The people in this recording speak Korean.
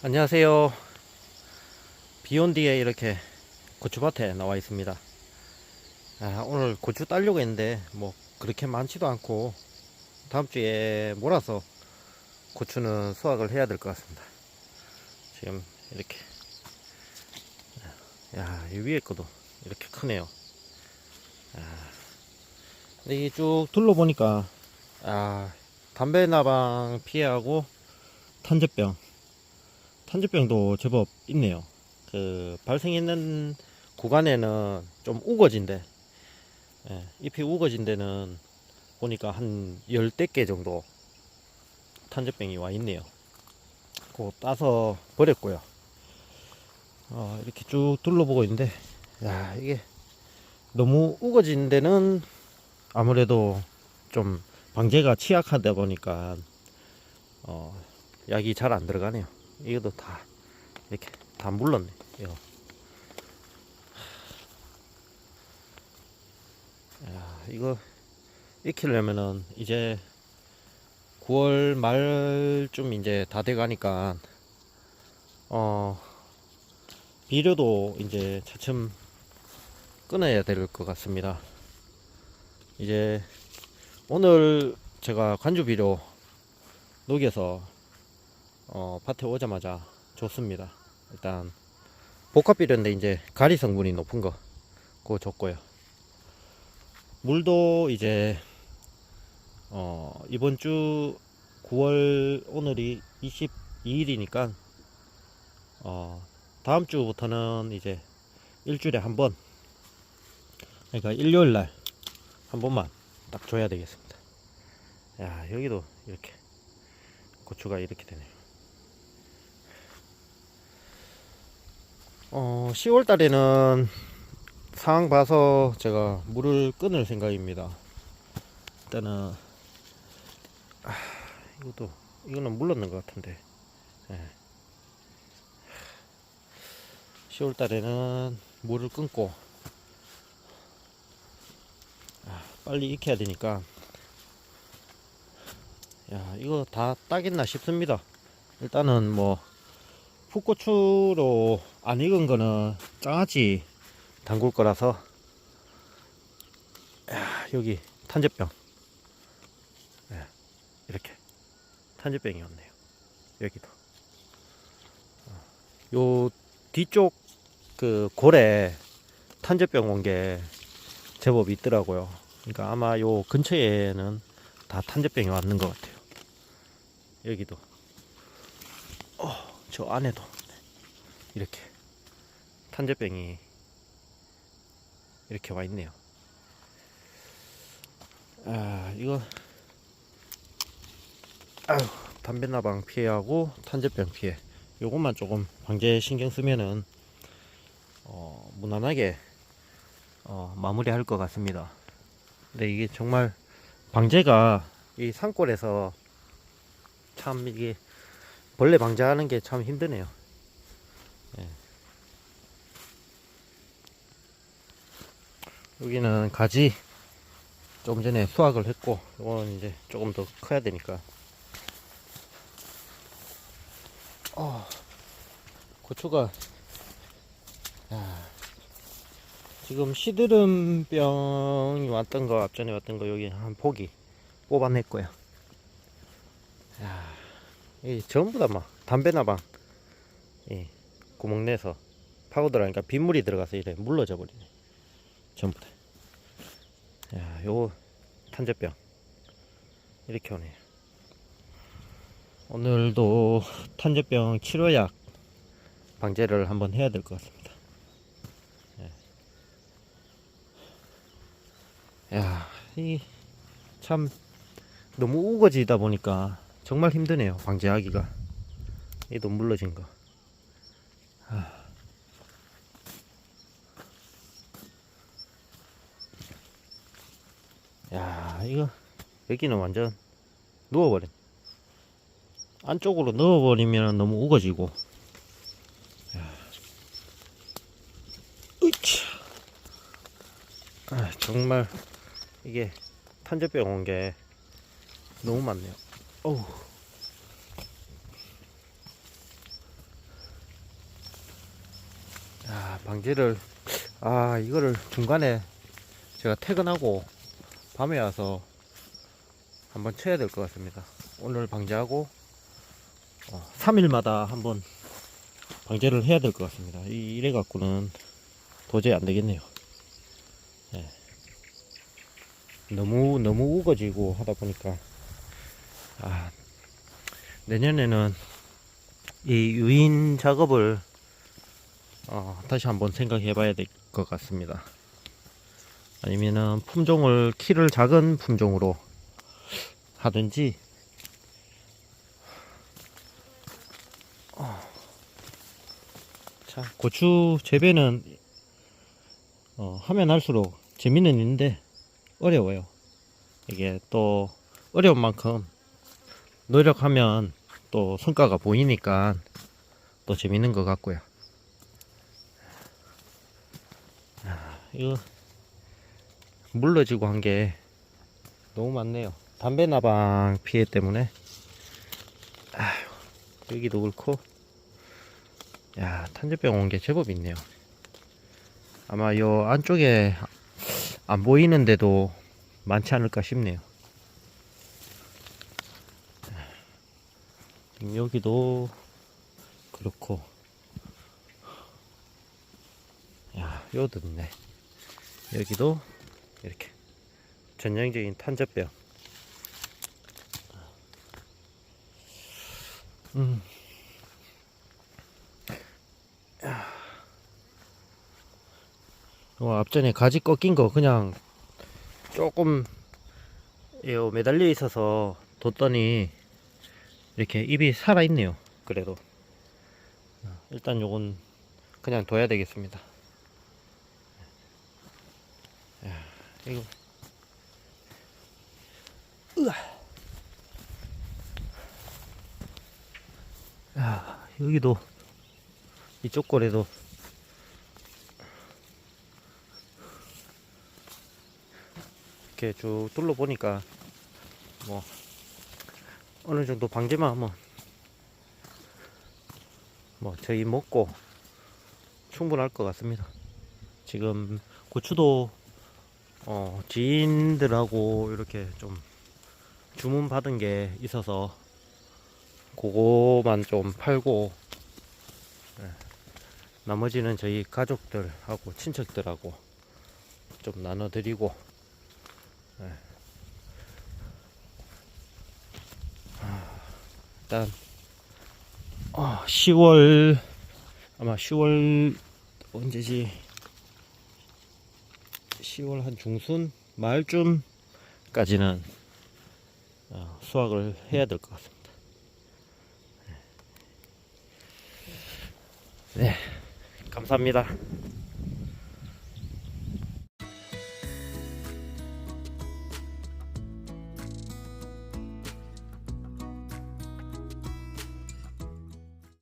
안녕하세요. 비온 뒤에 이렇게 고추밭에 나와 있습니다. 아, 오늘 고추 따려고 했는데 뭐 그렇게 많지도 않고 다음 주에 몰아서 고추는 수확을 해야 될 것 같습니다. 지금 이렇게 야, 이 위에 것도 이렇게 크네요. 아, 근데 이게 쭉 둘러보니까 아, 담배 나방 피해하고 탄저병 탄저병도 제법 있네요. 그 발생했는 구간에는 좀 우거진 데 예, 잎이 우거진 데는 보니까 한 열대 개 정도 탄저병이 와 있네요. 그거 따서 버렸고요. 어, 이렇게 쭉 둘러보고 있는데 야 이게 너무 우거진 데는 아무래도 좀 방제가 취약하다 보니까 어, 약이 잘 안 들어가네요. 이것도 다 이렇게 다 물렀네. 이거. 야, 이거 익히려면은 이제 9월 말쯤 이제 다 돼가니까 어 비료도 이제 차츰 끊어야 될 것 같습니다. 이제 오늘 제가 관주 비료 녹여서 어, 밭에 오자마자 줬습니다. 일단 복합 비료인데 이제 가리 성분이 높은 거 그거 줬고요. 물도 이제 어, 이번 주 9월 오늘이 22일이니까 어, 다음 주부터는 이제 일주일에 한 번 그러니까 일요일 날 한 번만 딱 줘야 되겠습니다. 야 여기도 이렇게 고추가 이렇게 되네요. 어, 10월 달에는 상황 봐서 제가 물을 끊을 생각입니다. 일단은 아, 이것도 이거는 물렀는 것 같은데. 예. 10월 달에는 물을 끊고 아, 빨리 익혀야 되니까 야 이거 다 따겠나 싶습니다. 일단은 뭐 풋고추로 안 익은 거는 장아찌 담글 거라서. 야, 여기 탄저병. 예, 이렇게 탄저병이 왔네요. 여기도. 어, 요 뒤쪽 그 골에 탄저병 온 게 제법 있더라고요. 그러니까 아마 요 근처에는 다 탄저병이 왔는 것 같아요. 여기도. 어, 저 안에도 이렇게 탄저병이 이렇게 와 있네요. 아, 이거 아유, 담배 나방 피해하고 탄저병 피해. 요것만 조금 방제 신경 쓰면은 어, 무난하게 어, 마무리할 것 같습니다. 근데 이게 정말 방제가 이 산골에서 참 이게 벌레 방제하는 게 참 힘드네요. 예. 여기는 가지 조금 전에 수확을 했고 이거는 이제 조금 더 커야 되니까 어, 고추가 야, 지금 시드름병이 왔던 거 앞전에 왔던 거 여기 한 포기 뽑아냈고요 야, 이 전부 다 막 담배 나방 이 구멍 내서 파고 들어가니까 빗물이 들어가서 이래 물러져 버리네 전부 다. 야, 요 탄저병 이렇게 오네요. 오늘도 탄저병 치료약 방제를 한번 해야 될 것 같습니다. 예. 야, 이 참 너무 우거지다 보니까 정말 힘드네요. 방제하기가. 이도 물러진 거. 야 이거 여기는 완전 누워버린 안쪽으로 넣어버리면 너무 우거지고. 아, 정말 이게 탄저병 온 게 너무 많네요 어우. 야, 방제를, 아, 이거를 중간에 제가 퇴근하고 밤에 와서 한번 쳐야 될 것 같습니다. 오늘 방제하고, 어, 3일마다 한번 방제를 해야 될 것 같습니다. 이래 갖고는 도저히 안 되겠네요. 네. 너무 너무 우거지고 하다 보니까 아 내년에는 이 유인 작업을 어, 다시 한번 생각해 봐야 될 것 같습니다. 아니면은 품종을 키를 작은 품종으로 하든지 어. 자 고추 재배는 어, 하면 할수록 재미는 있는데 어려워요. 이게 또 어려운 만큼 노력하면 또 성과가 보이니까 또 재밌는 것 같고요. 아, 이거 물러지고 한 게 너무 많네요. 담배 나방 피해 때문에 아휴, 여기도 그렇고 야 탄저병 온 게 제법 있네요. 아마 요 안쪽에 안 보이는데도 많지 않을까 싶네요. 여기도 그렇고. 야 여기도 있네. 여기도 이렇게 전형적인 탄저병. 음. 어, 앞전에 가지 꺾인 거 그냥 조금 요 매달려 있어서 뒀더니 이렇게 입이 살아 있네요. 그래도 어, 일단 요건 그냥 둬야 되겠습니다. 야, 이거 으아. 야, 여기도 이쪽 골에도 이렇게 쭉 둘러보니까 뭐 어느 정도 방제만 하면 뭐 저희 먹고 충분할 것 같습니다. 지금 고추도 어 지인들하고 이렇게 좀 주문 받은 게 있어서 그거만 좀 팔고 예, 나머지는 저희 가족들하고 친척들하고 좀 나눠드리고 예. 일단 어, 10월 아마 10월 언제지 10월 한 중순 말쯤까지는 어, 수확을 해야 될 것 같습니다. 네, 감사합니다.